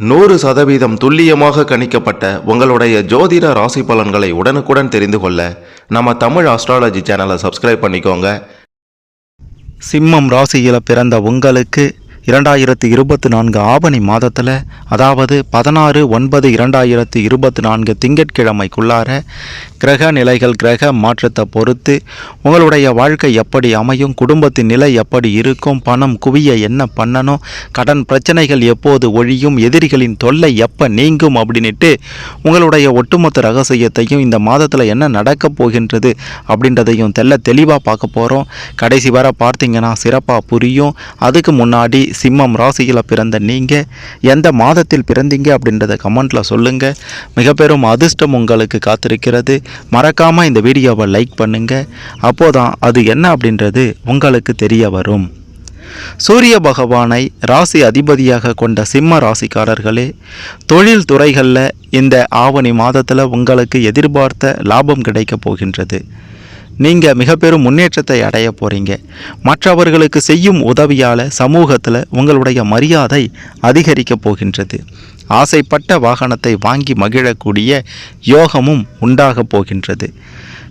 நூறு சதவீதம் துல்லியமாக கணிக்கப்பட்ட உங்களுடைய ஜோதிட ராசி பலன்களை உடனுக்குடன் தெரிந்து கொள்ள நம்ம தமிழ் ஆஸ்ட்ராலஜி சேனலை சப்ஸ்கிரைப் பண்ணிக்கோங்க. சிம்மம் ராசியில் பிறந்த உங்களுக்கு இரண்டாயிரத்தி இருபத்தி நான்கு ஆவணி மாதத்தில் அதாவது பதினாறு ஒன்பது இரண்டாயிரத்தி இருபத்தி நான்கு திங்கட்கிழமைக்குள்ளார கிரக நிலைகள் கிரக மாற்றத்தை பொறுத்து உங்களுடைய வாழ்க்கை எப்படி அமையும் குடும்பத்தின் நிலை எப்படி இருக்கும் பணம் குவிய என்ன பண்ணணும் கடன் பிரச்சனைகள் எப்போது ஒழியும் எதிரிகளின் தொல்லை எப்போ நீங்கும் அப்படின்ட்டு உங்களுடைய ஒட்டுமொத்த ரகசியத்தையும் இந்த மாதத்தில் என்ன நடக்கப் போகின்றது அப்படின்றதையும் தெல்ல தெளிவாக பார்க்க போகிறோம் கடைசி வரை பார்த்தீங்கன்னா சிறப்பாக புரியும். அதுக்கு முன்னாடி சிம்மம் ராசியில் பிறந்த நீங்கள் எந்த மாதத்தில் பிறந்தீங்க அப்படின்றத கமெண்ட்டில் சொல்லுங்கள் மிக பெரும் அதிர்ஷ்டம் உங்களுக்கு காத்திருக்கிறது. மறக்காமல் இந்த வீடியோவை லைக் பண்ணுங்கள் அப்போதான் அது என்ன அப்படின்றது உங்களுக்கு தெரிய வரும். சூரிய பகவானை ராசி அதிபதியாக கொண்ட சிம்ம ராசிக்காரர்களே தொழில் துறைகளில் இந்த ஆவணி மாதத்தில் உங்களுக்கு எதிர்பார்த்த லாபம் கிடைக்கப் போகின்றது. நீங்கள் மிக பெரும் முன்னேற்றத்தை அடைய போகிறீங்க மற்றவர்களுக்கு செய்யும் உதவியால் சமூகத்தில் உங்களுடைய மரியாதை அதிகரிக்கப் போகின்றது. ஆசைப்பட்ட வாகனத்தை வாங்கி மகிழக்கூடிய யோகமும் உண்டாகப் போகின்றது.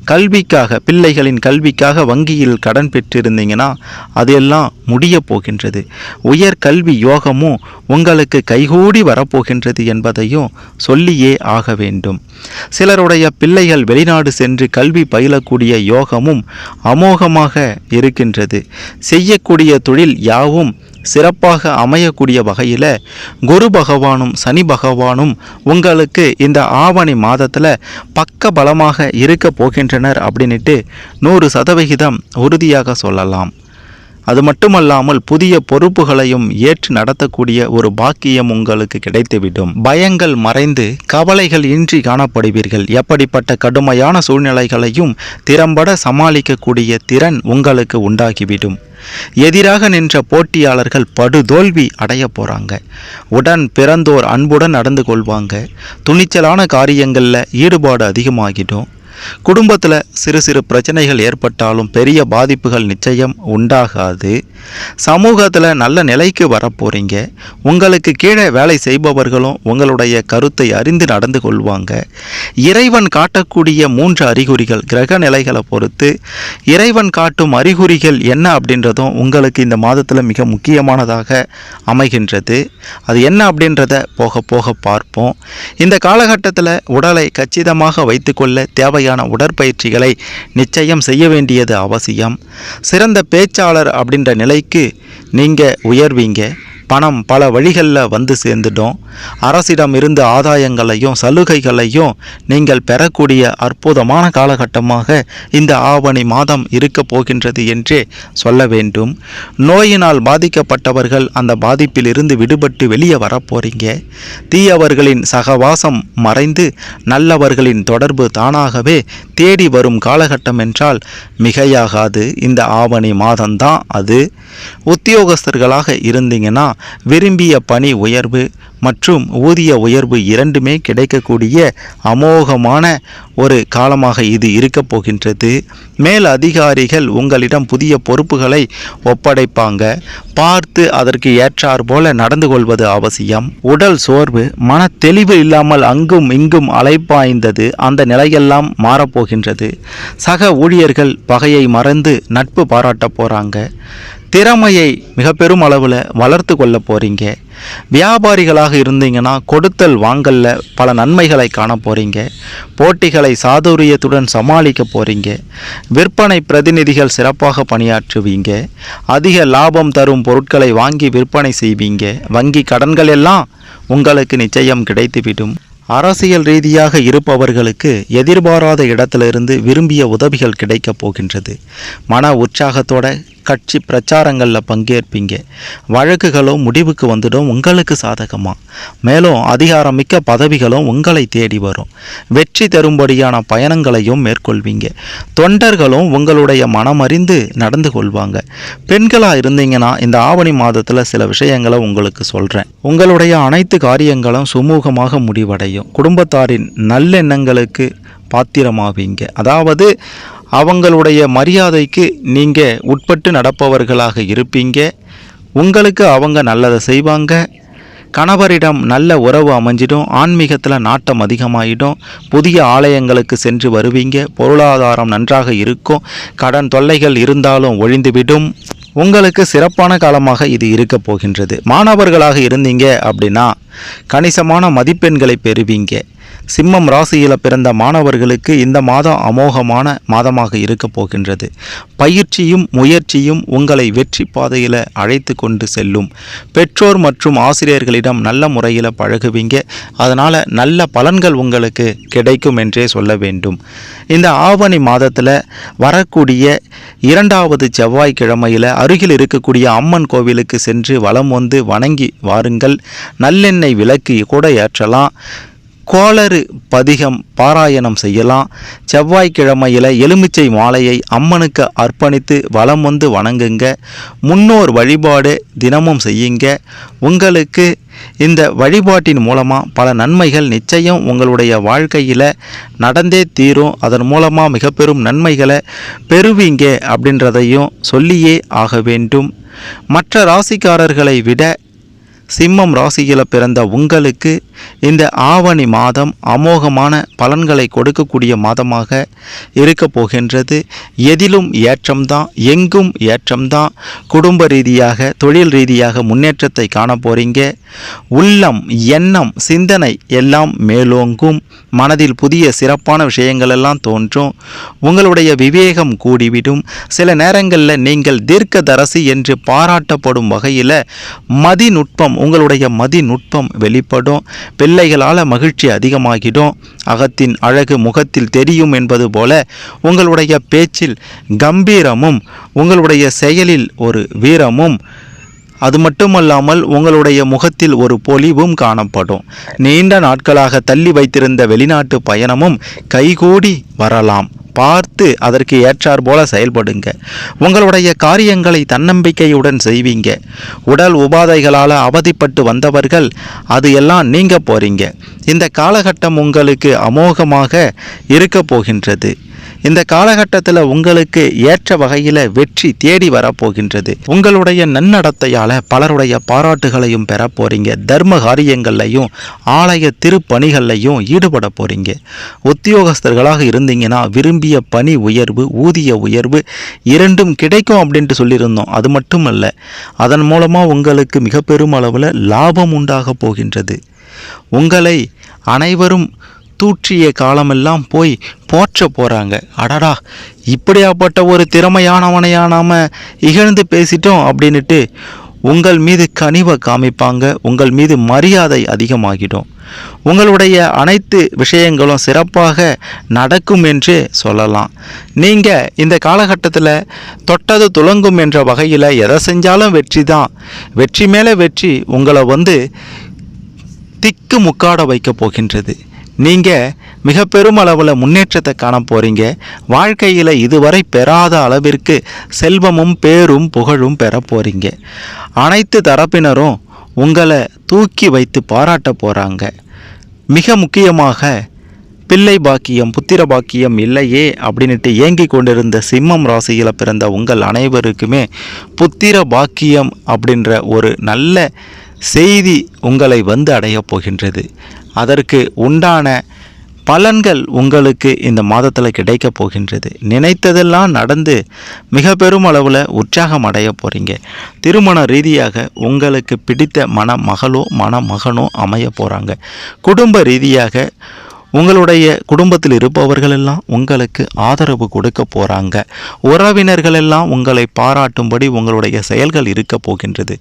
கல்விக்காக பிள்ளைகளின் கல்விக்காக வங்கியில் கடன் பெற்றிருந்தீங்கன்னா அதெல்லாம் முடிய போகின்றது. உயர் கல்வி யோகமும் உங்களுக்கு கைகூடி வரப்போகின்றது என்பதையும் சொல்லியே ஆக வேண்டும். சிலருடைய பிள்ளைகள் வெளிநாடு சென்று கல்வி பயிலக்கூடிய யோகமும் அமோகமாக இருக்கின்றது. செய்யக்கூடிய தொழில் யாவும் சிறப்பாக அமையக்கூடிய வகையில் குரு பகவானும் சனி பகவானும் உங்களுக்கு இந்த ஆவணி மாதத்தில் பக்க பலமாக இருக்க போகின்றனர் அப்படின்ட்டு நூறு சதவிகிதம் உறுதியாக சொல்லலாம். அது மட்டுமல்லாமல் புதிய பொறுப்புகளையும் ஏற்று நடத்தக்கூடிய ஒரு பாக்கியம் உங்களுக்கு கிடைத்துவிடும். பயங்கள் மறைந்து கவலைகள் இன்றி காணப்படுவீர்கள். எப்படிப்பட்ட கடுமையான சூழ்நிலைகளையும் திறம்பட சமாளிக்கக்கூடிய திறன் உங்களுக்கு உண்டாகிவிடும். எதிராக நின்ற போட்டியாளர்கள் படுதோல்வி அடைய போகிறாங்க உடன் பிறந்தோர் அன்புடன் நடந்து கொள்வாங்க. துணிச்சலான காரியங்களில் ஈடுபாடு அதிகமாகிடும். குடும்பத்தில் சிறு சிறு பிரச்சனைகள் ஏற்பட்டாலும் பெரிய பாதிப்புகள் நிச்சயம் உண்டாகாது. சமூகத்தில் நல்ல நிலைக்கு வரப்போகிறீங்க உங்களுக்கு கீழே வேலை செய்பவர்களும் உங்களுடைய கருத்தை அறிந்து நடந்து கொள்வாங்க. இறைவன் காட்டக்கூடிய மூன்று அறிகுறிகள் கிரக நிலைகளை பொறுத்து. இறைவன் காட்டும் அறிகுறிகள் என்ன அப்படின்றதும் உங்களுக்கு இந்த மாதத்தில் மிக முக்கியமானதாக அமைகின்றது. அது என்ன அப்படின்றத போக போக பார்ப்போம். இந்த காலகட்டத்தில் உடலை கச்சிதமாக வைத்துக்கொள்ள தேவையான உடற்பயிற்சிகளை நிச்சயம் செய்ய வேண்டியது அவசியம். சிறந்த பேச்சாளர் அப்படின்ற நிலைக்கு நீங்கள் உயர்வீங்க. பணம் பல வழிகளில் வந்து சேர்ந்துடும் அரசிடம் இருந்து ஆதாயங்களையும் சலுகைகளையும் நீங்கள் பெறக்கூடிய அற்புதமான காலகட்டமாக இந்த ஆவணி மாதம் இருக்க போகின்றது என்றே சொல்ல வேண்டும். நோயினால் பாதிக்கப்பட்டவர்கள் அந்த பாதிப்பில் இருந்து விடுபட்டு வெளியே வரப்போறீங்க தீயவர்களின் சகவாசம் மறைந்து நல்லவர்களின் தொடர்பு தானாகவே தேடி வரும் காலகட்டம் என்றால் மிகையாகாது. இந்த ஆவணி மாதம்தான் அது. உத்தியோகஸ்தர்களாக இருந்தீங்கன்னா விரும்பிய பணி உயர்வு மற்றும் ஊதிய உயர்வு இரண்டுமே கிடைக்கக்கூடிய அமோகமான ஒரு காலமாக இது இருக்கப் போகின்றது. மேல் அதிகாரிகள் உங்களிடம் புதிய பொறுப்புகளை ஒப்படைப்பாங்க. பார்த்து அதற்கு ஏற்றார் போல நடந்து கொள்வது அவசியம். உடல் சோர்வு மன தெளிவு இல்லாமல் அங்கும் இங்கும் அலைப்பாய்ந்தது. அந்த நிலையெல்லாம் மாறப்போகின்றது சக ஊழியர்கள் பகையை மறந்து நட்பு பாராட்ட போகிறாங்க திறமையை மிக பெரும் அளவில் வளர்த்து கொள்ள போகிறீங்க வியாபாரிகளாக இருந்தீங்கன்னா கொடுத்தல் வாங்கல்ல பல நன்மைகளை காண போகிறீங்க போட்டிகளை சாதுரியத்துடன் சமாளிக்க போகிறீங்க விற்பனை பிரதிநிதிகள் சிறப்பாக பணியாற்றுவீங்க. அதிக லாபம் தரும் பொருட்களை வாங்கி விற்பனை செய்வீங்க. வங்கி கடன்கள் எல்லாம் உங்களுக்கு நிச்சயம் கிடைத்துவிடும். அரசியல் ரீதியாக இருப்பவர்களுக்கு எதிர்பாராத இடத்திலிருந்து விரும்பிய உதவிகள் கிடைக்கப் போகின்றது. மன உற்சாகத்தோட கட்சி பிரச்சாரங்களில் பங்கேற்பீங்க. வழக்குகளும் முடிவுக்கு வந்துடும் உங்களுக்கு சாதகமாக மேலும் அதிகாரமிக்க பதவிகளும் உங்களை தேடி வரும். வெற்றி தரும்படியான பயணங்களையும் மேற்கொள்வீங்க. தொண்டர்களும் உங்களுடைய மனமறிந்து நடந்து கொள்வாங்க. பெண்களாக இருந்தீங்கன்னா இந்த ஆவணி மாதத்தில் சில விஷயங்களை உங்களுக்கு சொல்கிறேன் உங்களுடைய அனைத்து காரியங்களும் சுமூகமாக முடிவடையும். குடும்பத்தாரின் நல்லெண்ணங்களுக்கு பாத்திரமாவீங்க. அதாவது அவங்களுடைய மரியாதைக்கு நீங்கள் உட்பட்டு நடப்பவர்களாக இருப்பீங்க. உங்களுக்கு அவங்க நல்லதை செய்வாங்க. கணவரிடம் நல்ல உறவு அமைஞ்சிடும். ஆன்மீகத்தில் நாட்டம் அதிகமாகிடும் புதிய ஆலயங்களுக்கு சென்று வருவீங்க. பொருளாதாரம் நன்றாக இருக்கும். கடன் தொல்லைகள் இருந்தாலும் ஒழிந்துவிடும். உங்களுக்கு சிறப்பான காலமாக இது இருக்க போகின்றது. மாணவர்களாக இருந்தீங்க அப்படின்னா கணிசமான மதிப்பெண்களை பெறுவீங்க. சிம்மம் ராசியில் பிறந்த மாணவர்களுக்கு இந்த மாதம் அமோகமான மாதமாக இருக்கப் போகின்றது. பயிற்சியும் முயற்சியும் உங்களை வெற்றி பாதையில் அழைத்து கொண்டு செல்லும். பெற்றோர் மற்றும் ஆசிரியர்களிடம் நல்ல முறையில் பழகுவீங்க. அதனால் நல்ல பலன்கள் உங்களுக்கு கிடைக்கும் என்றே சொல்ல வேண்டும். இந்த ஆவணி மாதத்தில் வரக்கூடிய இரண்டாவது செவ்வாய்க்கிழமையில் அருகில் இருக்கக்கூடிய அம்மன் கோவிலுக்கு சென்று வலம் வந்து வணங்கி வாருங்கள். நல்லெண்ணெய் விளக்கு கூட ஏற்றலாம். கோளறு பதிகம் பாராயணம் செய்யலாம். செவ்வாய்க்கிழமையில் எலுமிச்சை மாலையை அம்மனுக்கு அர்ப்பணித்து வலம் வந்து வணங்குங்க. முன்னோர் வழிபாடு தினமும் செய்யுங்க. உங்களுக்கு இந்த வழிபாட்டின் மூலமாக பல நன்மைகள் நிச்சயம் உங்களுடைய வாழ்க்கையில் நடந்தே தீரும். அதன் மூலமாக மிக பெரும் நன்மைகளை பெறுவீங்க அப்படின்றதையும் சொல்லியே ஆக வேண்டும். மற்ற ராசிக்காரர்களை விட சிம்மம் ராசியில் பிறந்த உங்களுக்கு இந்த ஆவணி மாதம் அமோகமான பலன்களை கொடுக்கக்கூடிய மாதமாக இருக்க போகின்றது. எதிலும் ஏற்றம்தான் எங்கும் ஏற்றம்தான். குடும்ப ரீதியாக தொழில் ரீதியாக முன்னேற்றத்தை காண போகிறீங்க உள்ளம் எண்ணம் சிந்தனை எல்லாம் மேலோங்கும். மனதில் புதிய சிறப்பான விஷயங்கள் எல்லாம் தோன்றும். உங்களுடைய விவேகம் கூடிவிடும். சில நேரங்களில் நீங்கள் தீர்க்கதரசி என்று பாராட்டப்படும் வகையில் மதிநுட்பம் உங்களுடைய மதிநுட்பம் வெளிப்படும் பிள்ளைகளால் மகிழ்ச்சி அதிகமாகிடும் அகத்தின் அழகு முகத்தில் தெரியும் என்பது போல உங்களுடைய பேச்சில் கம்பீரமும் உங்களுடைய செயலில் ஒரு வீரமும் அது மட்டுமல்லாமல் உங்களுடைய முகத்தில் ஒரு பொலிவும் காணப்படும். நீண்ட நாட்களாக தள்ளி வைத்திருந்த வெளிநாட்டு பயணமும் கைகூடி வரலாம். பார்த்து அதற்கு ஏற்றார் போல செயல்படுங்க. உங்களுடைய காரியங்களை தன்னம்பிக்கையுடன் செய்வீங்க. உடல் உபாதைகளால் அவதிப்பட்டு வந்தவர்கள் அது எல்லாம் நீங்க போறீங்க. இந்த காலகட்டம் உங்களுக்கு அமோகமாக இருக்க போகின்றது. இந்த காலகட்டத்தில் உங்களுக்கு ஏற்ற வகையில் வெற்றி தேடி வரப்போகின்றது. உங்களுடைய நன்னடத்தையால் பலருடைய பாராட்டுகளையும் பெற போகிறீங்க தர்ம காரியங்கள்லையும் ஆலய திருப்பணிகள்லையும் ஈடுபட போகிறீங்க உத்தியோகஸ்தர்களாக இருந்தீங்கன்னா விரும்பிய பணி உயர்வு ஊதிய உயர்வு இரண்டும் கிடைக்கும் அப்படின்ட்டு சொல்லியிருந்தோம். அது மட்டும் இல்லை அதன் மூலமாக உங்களுக்கு மிக பெரும் அளவில் லாபம் உண்டாக போகின்றது. உங்களை அனைவரும் தூற்றிய காலமெல்லாம் போய் போற்ற போகிறாங்க அடடா இப்படியாப்பட்ட ஒரு திறமையானவனையா நாம் இகழ்ந்து பேசிட்டோம் அப்படின்னுட்டு உங்கள் மீது கனிவை காமிப்பாங்க. உங்கள் மீது மரியாதை அதிகமாகிடும். உங்களுடைய அனைத்து விஷயங்களும் சிறப்பாக நடக்கும் என்று சொல்லலாம். நீங்கள் இந்த காலகட்டத்தில் தொட்டது துலங்கும் என்ற வகையில் எதை செஞ்சாலும் வெற்றி தான். வெற்றி மேலே வெற்றி உங்களை வந்து திக்கு முக்காட வைக்க போகின்றது. நீங்கள் மிக பெரும் அளவில் முன்னேற்றத்தை காண போகிறீங்க வாழ்க்கையில் இதுவரை பெறாத அளவிற்கு செல்வமும் பேரும் புகழும் பெற போகிறீங்க அனைத்து தரப்பினரும் உங்களை தூக்கி வைத்து பாராட்ட போகிறாங்க மிக முக்கியமாக பிள்ளை பாக்கியம் புத்திர பாக்கியம் இல்லையே அப்படின்ட்டு ஏங்கி கொண்டிருந்த சிம்மம் ராசியில் பிறந்த உங்கள் அனைவருக்குமே புத்திர பாக்கியம் அப்படின்ற ஒரு நல்ல செய்தி உங்களை வந்து அடையப் போகின்றது. அதற்கு உண்டான பலன்கள் உங்களுக்கு இந்த மாதத்தில் கிடைக்கப் போகின்றது. நினைத்ததெல்லாம் நடந்து மிக பெரும் அளவில் உற்சாகம் அடைய போகிறீங்க திருமண ரீதியாக உங்களுக்கு பிடித்த மணமகளோ மணமகனோ அமைய போகிறாங்க குடும்ப ரீதியாக உங்களுடைய குடும்பத்தில் இருப்பவர்கள் எல்லாம் உங்களுக்கு ஆதரவு கொடுக்க போகிறாங்க உறவினர்கள் எல்லாம் உங்களை பாராட்டும்படி உங்களுடைய செயல்கள் இருக்க போகின்றது.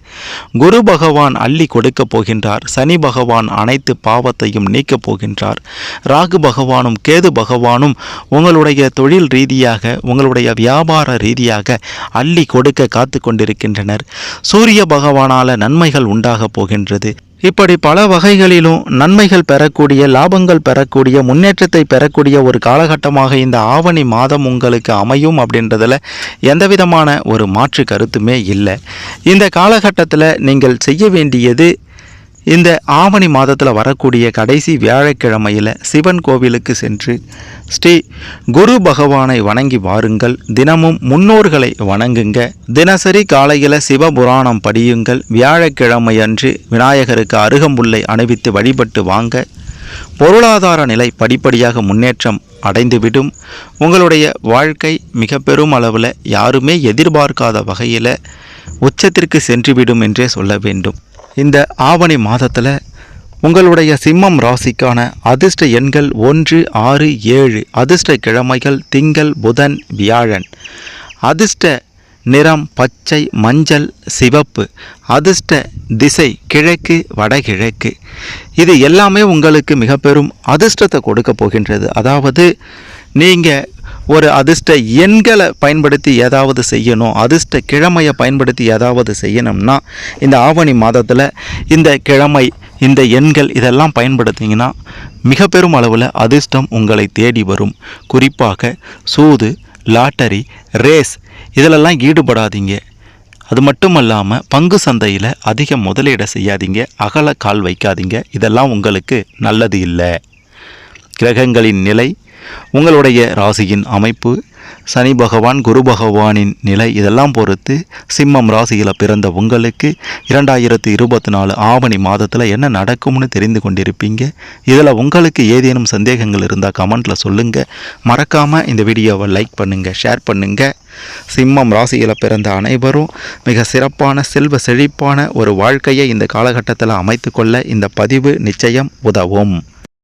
குரு பகவான் அள்ளி கொடுக்க போகின்றார். சனி பகவான் அனைத்து பாவத்தையும் நீக்கப் போகின்றார். ராகு பகவானும் கேது பகவானும் உங்களுடைய தொழில் ரீதியாக உங்களுடைய வியாபார ரீதியாக அள்ளி கொடுக்க காத்து கொண்டிருக்கின்றனர். சூரிய பகவானால நன்மைகள் உண்டாக போகின்றது. இப்படி பல வகைகளிலும் நன்மைகள் பெறக்கூடிய லாபங்கள் பெறக்கூடிய முன்னேற்றத்தை பெறக்கூடிய ஒரு காலகட்டமாக இந்த ஆவணி மாதம் உங்களுக்கு அமையும் அப்படின்றதுல எந்தவிதமான ஒரு மாற்று கருத்துமே இல்லை. இந்த காலகட்டத்தில் நீங்கள் செய்ய வேண்டியது இந்த ஆவணி மாதத்தில் வரக்கூடிய கடைசி வியாழக்கிழமையில் சிவன் கோவிலுக்கு சென்று ஸ்ரீ குரு பகவானை வணங்கி வாருங்கள். தினமும் முன்னோர்களை வணங்குங்க. தினசரி காலையில் சிவபுராணம் படியுங்கள். வியாழக்கிழமை அன்று விநாயகருக்கு அருகம்புல்லை அணிவித்து வழிபட்டு வாங்க. பொருளாதார நிலை படிப்படியாக முன்னேற்றம் அடைந்துவிடும். உங்களுடைய வாழ்க்கை மிக பெரும் அளவில் யாருமே எதிர்பார்க்காத வகையில் உச்சத்திற்கு சென்றுவிடும் என்றே சொல்ல வேண்டும். இந்த ஆவணி மாதத்தில் உங்களுடைய சிம்மம் ராசிக்கான அதிர்ஷ்ட எண்கள் ஒன்று ஆறு ஏழு அதிர்ஷ்ட கிழமைகள் திங்கள் புதன் வியாழன். அதிர்ஷ்ட நிறம் பச்சை மஞ்சள் சிவப்பு. அதிர்ஷ்ட திசை கிழக்கு வடகிழக்கு. இது எல்லாமே உங்களுக்கு மிக பெரும் அதிர்ஷ்டத்தை கொடுக்க போகின்றது. அதாவது நீங்கள் ஒரு அதிர்ஷ்ட எண்களை பயன்படுத்தி ஏதாவது செய்யணும் அதிர்ஷ்ட கிழமையை பயன்படுத்தி ஏதாவது செய்யணும்னா இந்த ஆவணி மாதத்தில் இந்த கிழமை இந்த எண்கள் இதெல்லாம் பயன்படுத்திங்கன்னா மிக பெரும் அளவில் அதிர்ஷ்டம் உங்களை தேடி வரும். குறிப்பாக சூது லாட்டரி ரேஸ் இதிலெல்லாம் ஈடுபடாதீங்க. அது மட்டும் இல்லாமல் பங்கு சந்தையில் அதிக முதலீடு செய்யாதீங்க அகல கால் வைக்காதீங்க. இதெல்லாம் உங்களுக்கு நல்லது இல்லை. கிரகங்களின் நிலை உங்களுடைய ராசியின் அமைப்பு சனி பகவான் குரு பகவானின் நிலை இதெல்லாம் பொறுத்து சிம்மம் ராசியில் பிறந்த உங்களுக்கு இரண்டாயிரத்தி இருபத்தி நாலு ஆவணி மாதத்தில் என்ன நடக்கும்னு தெரிந்து கொண்டிருப்பீங்க. இதில் உங்களுக்கு ஏதேனும் சந்தேகங்கள் இருந்தால் கமெண்ட்டில் சொல்லுங்கள் மறக்காமல் இந்த வீடியோவை லைக் பண்ணுங்கள் ஷேர் பண்ணுங்கள் சிம்மம் ராசியில் பிறந்த அனைவரும் மிக சிறப்பான செல்வ செழிப்பான ஒரு வாழ்க்கையை இந்த காலகட்டத்தில் அமைத்துக்கொள்ள இந்த பதிவு நிச்சயம் உதவும்.